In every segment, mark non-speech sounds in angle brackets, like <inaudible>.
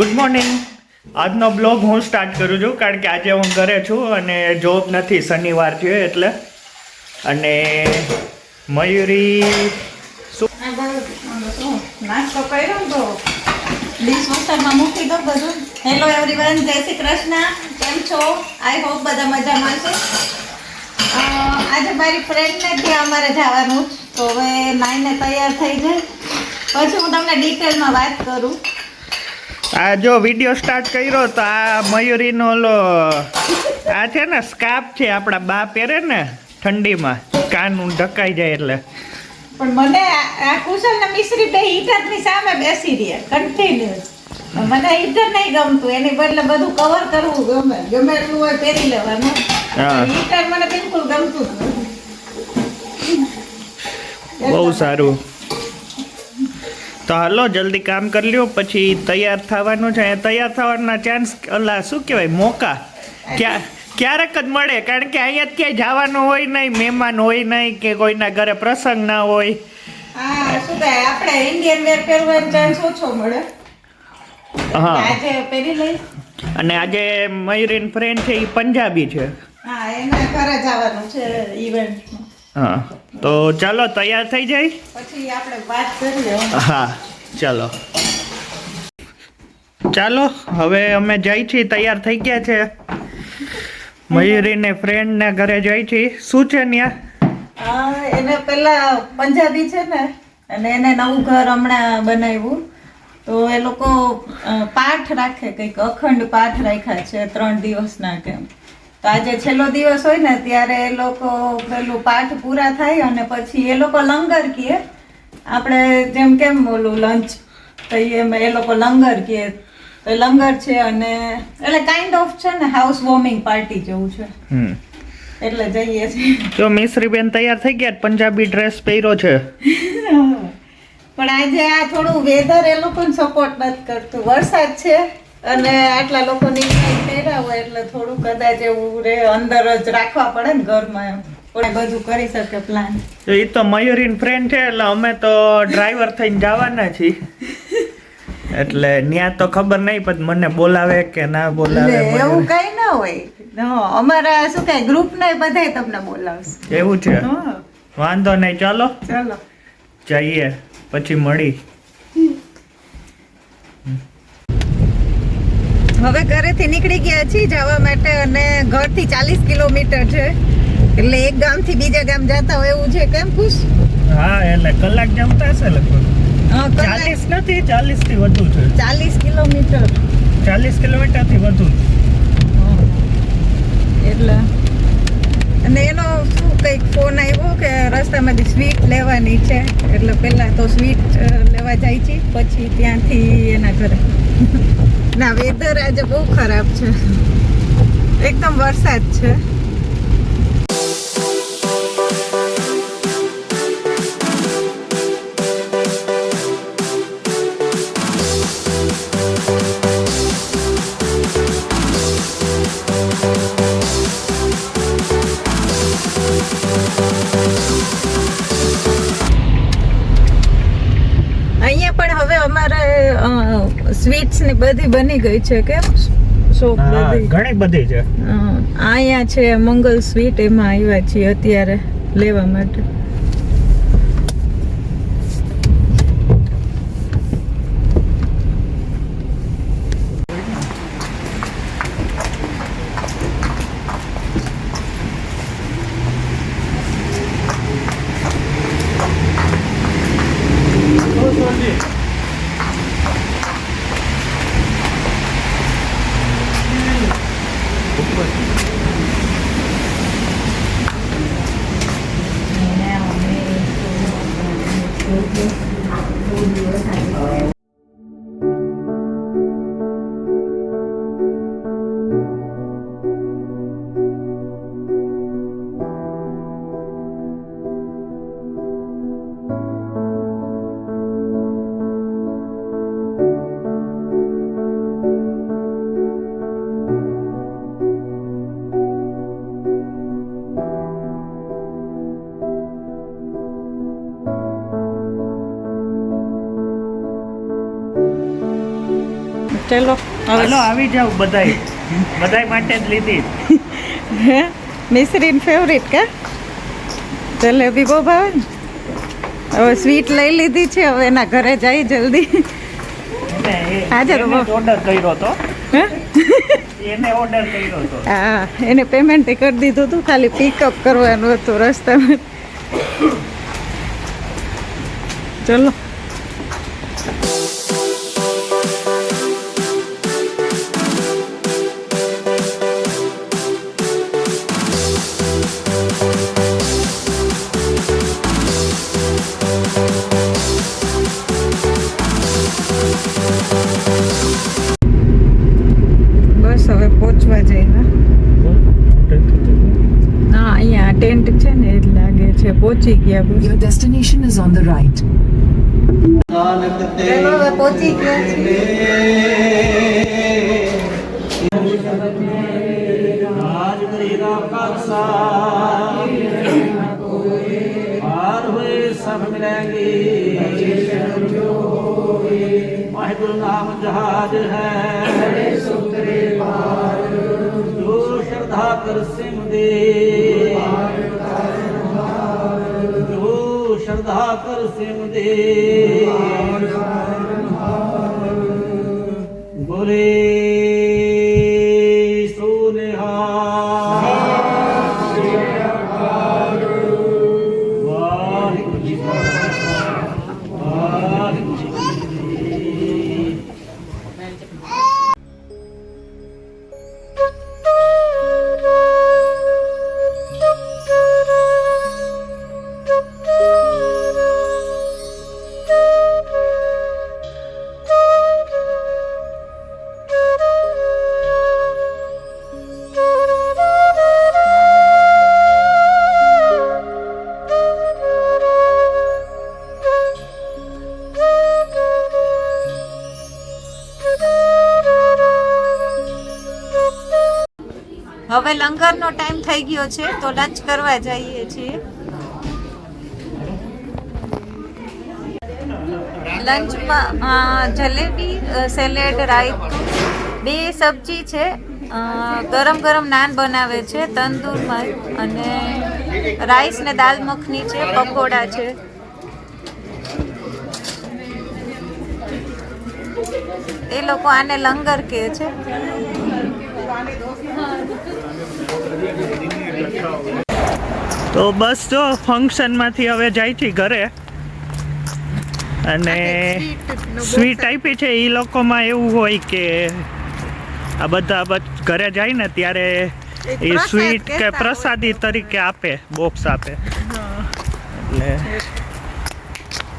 Good morning આજનો blog હું start કરું છું કારણ કે આજે હું ઘરે છું અને જોબ નથી, શનિવાર છે એટલે. અને મયુરી નાસ્તો કર્યો તો? ડીશ વોશરમાં મૂકી દો હેલો એવરીવન જય શ્રી કૃષ્ણ. કેમ છો? આઈ હોપ બધા મજામાં છે. આજે મારી ફ્રેન્ડને ત્યાં અમારે જવાનું તો હવે નાઈને તૈયાર થઈ જાય. પછી હું તમને ડિટેલમાં વાત કરું. આ જો વીડિયો સ્ટાર્ટ કર્યો તો આ મયુરીનો ઓલો આ છે ને સ્કાર્ફ છે આપણા બા પહેરે ને ઠંડીમાં કાન ઢકાઈ જાય એટલે. પણ મને આ- કુશલ ને મિશ્રી બે હીટરની સામે બેસી રહ્યા કન્ટિન્યુઅસ મને હીટર નહીં ગમતું એની બદલે બધું કવર કરવું ગમે ગમે એટલું હોય પહેરી લેવાનું. હા. હીટર મને બિલકુલ ગમતું બહુ સારું. તો હાલો જલ્દી કામ કરી લ્યો પછી તૈયાર થવાનું છે. તૈયાર થવાના ચાન્સ અલા શું કહેવાય મોકા. ક્યાં ક્યારેક જ મળે કારણ કે અહીંયા ક્યાંય જવાનું હોય નહીં મહેમાન હોય નહીં કે કોઈના ઘરે પ્રસંગ ના હોય. આપણે ઇન્ડિયન વેર પહેરવાનો ચાન્સ ઓછો મળે. હા. આજે પહેરી લઈ અને આજે મયુરીન ફ્રેન્ડ છે એ પંજાબી છે. હા એના ઘરે જવાનું છે ઇવેન્ટમાં હા. તો ચાલો તૈયાર થઈ જાય? પછી આપણે વાત કરીએ હા. ચાલો. ચાલો હવે અમે જઈ છીએ તૈયાર થઈ ગયા છે. મયુરીને ફ્રેન્ડને ઘરે જઈ છીએ શું છે ત્યાં એને પેલા પંજાબી છે ને અને એને નવું ઘર હમણાં બનાવ્યું. તો એ લોકો પાઠ રાખે કંઈક અખંડ પાઠ રાખ્યા છે ત્રણ દિવસના કેમ તો આજે છેલ્લો દિવસ હોય ને ત્યારે એ લોકો પેલું પાઠ પૂરા થાય અને પછી એ લોકો લંગર કહે. આપણે જેમ કેમ બોલું લંચ તો એમ એ લોકો લંગર કહે. તો લંગર છે અને એટલે કાઇન્ડ ઓફ છે ને હાઉસ વોર્મિંગ પાર્ટી જેવું છે. હમ. એટલે જઈએ છીએ. તો મિશ્રીબેન તૈયાર થઈ ગયા પંજાબી ડ્રેસ પહેર્યો છે. <laughs> પણ આજે આ થોડું વેધર એ લોકોને સપોર્ટ નથી કરતું. વરસાદ છે. અને આટલા લોકોની કર્યા હોય એટલે થોડું કદાચ એવું રે અંદર જ રાખવા પડે ને ઘરમાં એમ. કોઈ બધું કરી શકે પ્લાન તો એ તો મયુરીન ફ્રેન્ડ છે એટલે અમે તો ડ્રાઈવર થઈને જવાના છીએ. એટલે ત્યાં તો ખબર નહીં પણ મને બોલાવે કે ના બોલાવે એવું. કઈ ના હોય. અમારા શું કહેવાય ગ્રુપ ને બધાય તમને બોલાવશે. એવું છે? હં, વાંધો નહીં ચાલો. ચાલો. જઈએ પછી મળી. હવે ઘરેથી નીકળી ગયા છીએ જવા માટે અને ઘરથી ચાલીસ કિલોમીટર છે. એટલે એક ગામથી બીજા ગામ જતા હોય એવું છે કેમ ખુશ? હા એટલે કલાક જમતા હશે લગભગ. હા, ચાલીસ નથી ચાલીસથી વધુ છે. ચાલીસ કિલોમીટર. ચાલીસ કિલોમીટરથી વધુ એટલે. અને એનો શું કંઈક ફોન આવ્યો કે રસ્તામાંથી સ્વીટ લેવાની છે, એટલે પહેલાં તો સ્વીટ લેવા જાય છે, પછી ત્યાંથી એના ઘરે. <laughs> ના વેધર આજે બહુ ખરાબ છે. એકદમ વરસાદ છે. બધી બની ગઈ છે કેમ? શોપ બધી. ઘણી બધી છે. અહીંયા છે મંગલ સ્વીટ એમાં આવ્યા છીએ અત્યારે લેવા માટે. ચલો હવે આવી જાવ બધાય. બધાય માટે જ લીધી. હે? મિશ્રીન ફેવરિટ કે? જલેબી બહુ ભાવે ને? હવે સ્વીટ લઈ લીધી છે હવે એના ઘરે જાય જલ્દી. હાજર ઓર્ડર કર્યો તો હે? એને ઓર્ડર કર્યો હતો. હા એને પેમેન્ટ કરી દીધું હતું ખાલી પિકઅપ કરવાનું હતું રસ્તામાં. ચલો. છે પહોંચી ગયા Your destination is on the right. ચલો હવે પહોંચી ગયા मिलेंगे वाहिगुरु नाम जहाज है ਕਰ ਸਿੰਘ ਦੇ। ਗੁਰੇ હવે લંગરનો ટાઈમ થઈ ગયો છે, તો લંચ કરવા જઈએ છીએ. લંચમાં જલેબી સેલેડ રાઈતું બે સબ્જી છે. ગરમ ગરમ નાન બનાવે છે તંદૂરમાં અને રાઈસ ને દાલ મખની છે, પકોડા છે. એ લોકો આને લંગર કહે છે. તો બસ જો ફંક્શનમાંથી હવે જાય છે ઘરે. અને સ્વીટ આપી છે એ લોકોમાં એવું હોય કે આ બધા ઘરે જાય ને ત્યારે એ સ્વીટ કે પ્રસાદી તરીકે આપે બોક્સ આપે. એટલે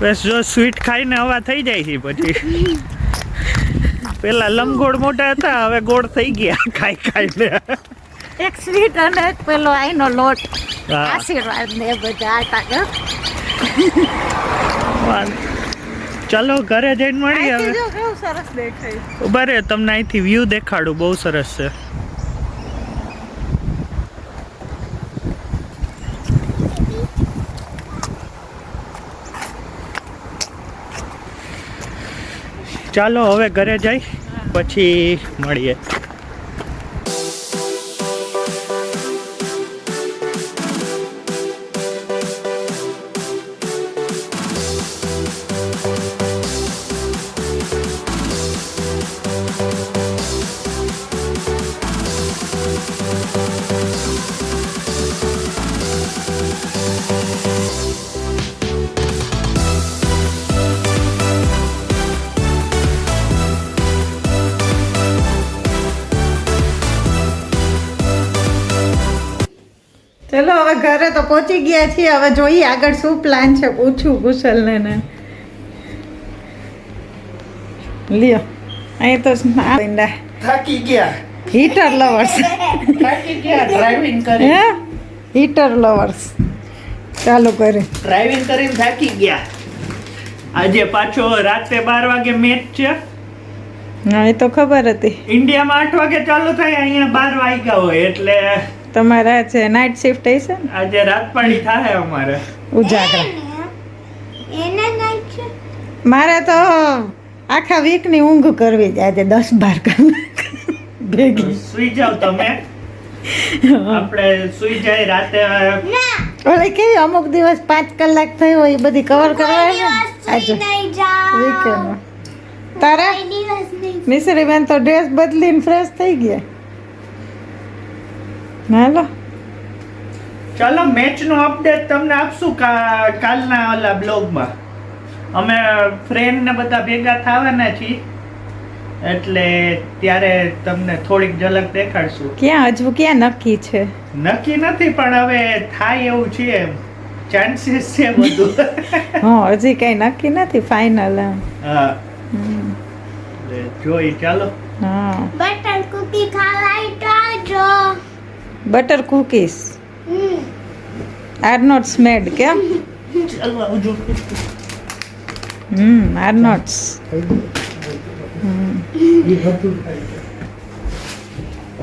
બસ જો સ્વીટ ખાઈને હવા થઈ જાય છે પછી. <laughs> પેલા લંબગોળ મોટા હતા હવે ગોળ થઈ ગયા ખાઈ ખાઈને. એક સ્વીટ અને એક પેલો આઈનો લોટ. આશીર્વાદ ને બધા આટા ચાલો ઘરે જઈને મળીએ હવે. સરસ દેખાય. ઊભા રે તમને અહીંથી વ્યૂ દેખાડું બહુ સરસ છે. ચાલો હવે ઘરે જઈ. પછી મળીએ. ચલો હવે ઘરે તો પહોંચી ગયા છીએ. હવે જોઈએ આગળ શું પ્લાન છે. પૂછું કુશલને ને. લ્યો અહીં તો થાકી ગયા. હીટર લવર્સ થાકી ગયા ડ્રાઇવિંગ કરી. હે? હીટર લવર્સ ચાલુ કરે. ડ્રાઇવિંગ કરીને થાકી ગયા. આજે પાછો રાતે બાર વાગે મેચ છે. હા એ તો ખબર હતી. ઇન્ડિયામાં આઠ વાગે ચાલુ થાય અહીંયા બાર વાગ્યા હોય એટલે તમારે છે નાઇટ શિફ્ટ હશે ને? આજે રાત પાડી થાય અમારે. ઉજાગરા. મારે તો આખા વીકની ઊંઘ કરવી જ આજે દસ બાર કલાક. ભેગી. સુઈ જાવ તમે. આપણે સુઈ જાય રાતે. ઓલે કેવી અમુક દિવસ પાંચ કલાક થયો હોય એ બધી કવર કરવા આજે વીકેન્ડ તારા? મિસરી બેન તો ડ્રેસ બદલીને ફ્રેશ થઈ ગયા. હાલો. ચાલો મેચનો અપડેટ તમને આપશું કા કાલના ઓલા બ્લોગમાં અમે ફ્રેન્ડ ને બધા ભેગા થવાના છીએ. એટલે ત્યારે તમને થોડીક ઝલક દેખાડશું. ક્યાં? હજુ ક્યાં નક્કી છે? નક્કી નથી પણ હવે થાય એવું છે એમ. ચાન્સીસ છે બધું. <laughs> હા હજી કઈ નક્કી નથી ફાઇનલ એમ. હા. એટલે જોઈ ચાલો. હા. બટર કુકી ખાવાય તો આવજો. Butter cookies. આર નોટ સ્મેડ કેમ હમ આર નોટ્સ.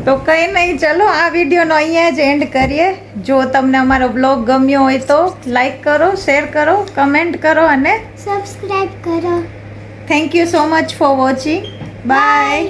તો કંઈ નહીં ચલો આ વિડીયોનો અહીંયા જ એન્ડ કરીએ. જો તમને અમારો બ્લોગ ગમ્યો હોય તો લાઈક કરો શેર કરો કમેન્ટ કરો અને સબસ્ક્રાઈબ કરો. Thank you so much for watching bye